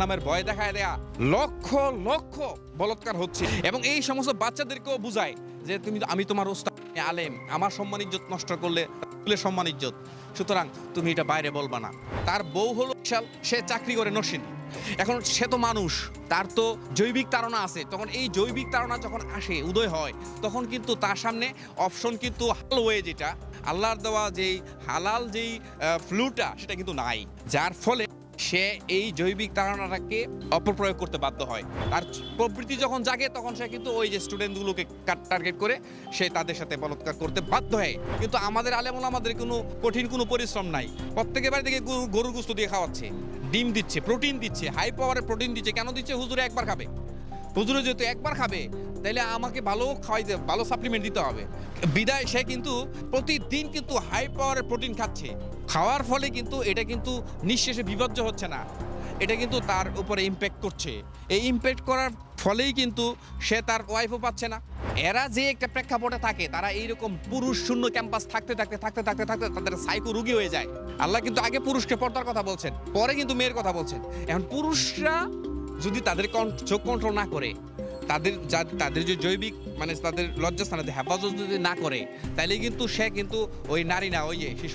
নামের দেখায় দেয়া লক্ষ লক্ষ হচ্ছে। এবং এই সমস্ত বাচ্চাদেরকেও বুঝায় যে তুমি, আমি তোমার আলেম। আমার নষ্ট করলে ইজ্জত। সুতরাং তুমি এটা বাইরে বলবা না। তার বউ হলো বিশাল, সে চাকরি করে নসীন। এখন সে তো মানুষ, তার তো জৈবিক তাড়না আছে। তখন এই জৈবিক তাড়না যখন আসে, উদয় হয়, তখন কিন্তু তার সামনে অপশন কিন্তু হাল ওয়ে যেটা। আল্লাহর দেওয়া যেই হালাল যেই ফ্লুটা সেটা কিন্তু নাই। যার ফলে সে এই জৈবিক তাড়নাটাকে অপপ্রয়োগ করতে বাধ্য হয়। তার প্রবৃত্তি যখন জাগে, তখন সে কিন্তু ওই যে স্টুডেন্টগুলোকে টার্গেট করে সে তাদের সাথে বলৎকার করতে বাধ্য হয়। কিন্তু আমাদের আলেমন আমাদের কোনো কঠিন কোনো পরিশ্রম নাই। প্রত্যেকের বাড়ি থেকে গরু- গরুর গুস্ত দিয়ে খাওয়াচ্ছে, ডিম দিচ্ছে প্রোটিন দিচ্ছে হাই পাওয়ারের প্রোটিন দিচ্ছে। কেন দিচ্ছে? হুজুরে একবার খাবে। হুজুরে যেহেতু একবার খাবে তাহলে আমাকে ভালো খাওয়াইতে, ভালো সাপ্লিমেন্ট দিতে হবে। বিদায়, সে কিন্তু প্রতিদিন কিন্তু হাই পাওয়ারের প্রোটিন খাচ্ছে। খাওয়ার ফলে কিন্তু এটা কিন্তু নিঃশেষে বিপর্য হচ্ছে না। এটা কিন্তু তার উপরে ইম্প্যাক্ট করছে। এই ইম্প্যাক্ট করার ফলেই কিন্তু সে তার ওয়াইফও পাচ্ছে না। এরা যে একটা প্রেক্ষাপটে থাকে, তারা এইরকম পুরুষ শূন্য ক্যাম্পাস থাকতে থাকতে থাকতে থাকতে থাকতে তাদের সাইকো রুগী হয়ে যায়। আল্লাহ কিন্তু আগে পুরুষকে পর্দার কথা বলছেন, পরে কিন্তু মেয়ের কথা বলছেন। এখন পুরুষরা যদি তাদের চোখ কন্ট্রোল না করে, তাদের যা- তাদের যে জৈবিক মানে তাদের লজ্জাস্থানে হেফাজত যদি না করে তাহলে কিন্তু সে কিন্তু ওই নারী না, ওই যে শিশু